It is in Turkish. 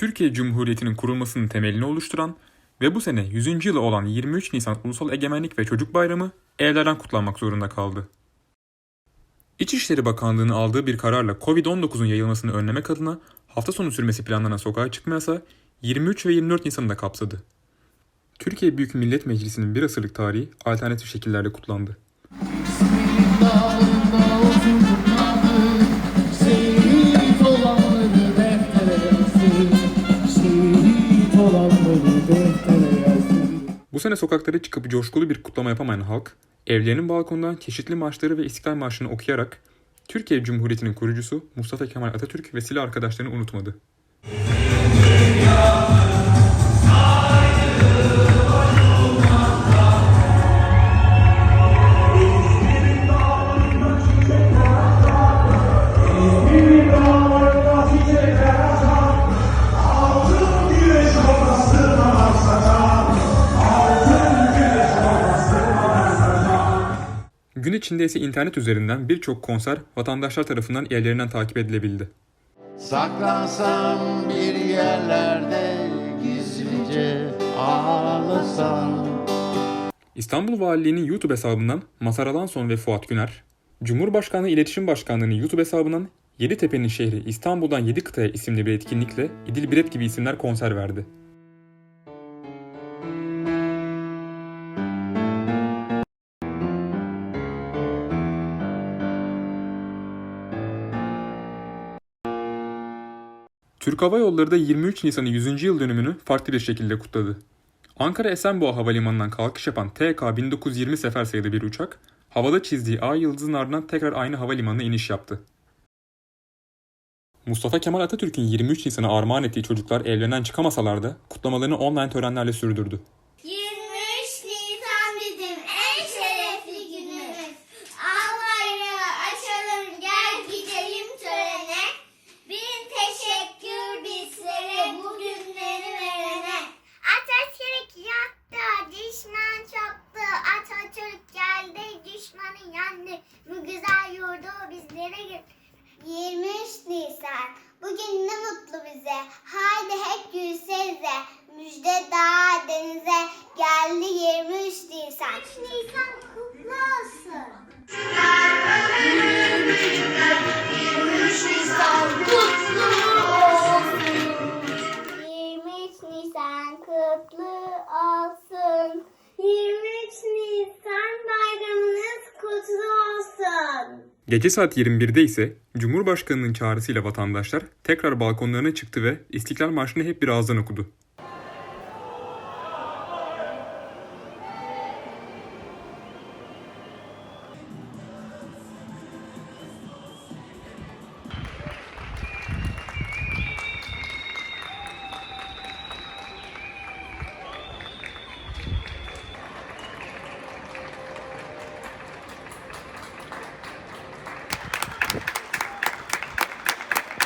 Türkiye Cumhuriyeti'nin kurulmasının temelini oluşturan ve bu sene 100. yılı olan 23 Nisan Ulusal Egemenlik ve Çocuk Bayramı evlerden kutlanmak zorunda kaldı. İçişleri Bakanlığı'nın aldığı bir kararla Covid-19'un yayılmasını önlemek adına hafta sonu sürmesi planlanan sokağa çıkma yasağı 23 ve 24 Nisan'ı da kapsadı. Türkiye Büyük Millet Meclisi'nin bir asırlık tarihi alternatif şekillerde kutlandı. Bu sene sokaklara çıkıp coşkulu bir kutlama yapamayan halk, evlerinin balkonundan çeşitli marşları ve İstiklal Marşı'nı okuyarak Türkiye Cumhuriyeti'nin kurucusu Mustafa Kemal Atatürk ve silah arkadaşlarını unutmadı. Gün içinde ise internet üzerinden birçok konser vatandaşlar tarafından evlerinden takip edilebildi. Saklansam bir yerlerde gizlice ağlasam İstanbul Valiliği'nin YouTube hesabından Masar Alanson ve Fuat Güner, Cumhurbaşkanlığı İletişim Başkanlığı'nın YouTube hesabından Yeditepe'nin şehri İstanbul'dan Yedi Kıtaya isimli bir etkinlikle İdil Biret gibi isimler konser verdi. Türk Hava Yolları da 23 Nisan'ın 100. yıl dönümünü farklı bir şekilde kutladı. Ankara Esenboğa Havalimanı'ndan kalkış yapan TK 1920 sefer sayılı bir uçak, havada çizdiği ay yıldızın ardından tekrar aynı havalimanına iniş yaptı. Mustafa Kemal Atatürk'ün 23 Nisan'a armağan ettiği çocuklar evlerinden çıkamasalar da kutlamalarını online törenlerle sürdürdü. Gö- 23 Nisan. Bugün ne mutlu bize. Haydi hep gülsenize. Müjde dağa denize. Geldi 23 Nisan. 23 Nisan kutlu olsun. Gece saat 21'de ise Cumhurbaşkanının çağrısıyla vatandaşlar tekrar balkonlarına çıktı ve İstiklal Marşı'nı hep bir ağızdan okudu.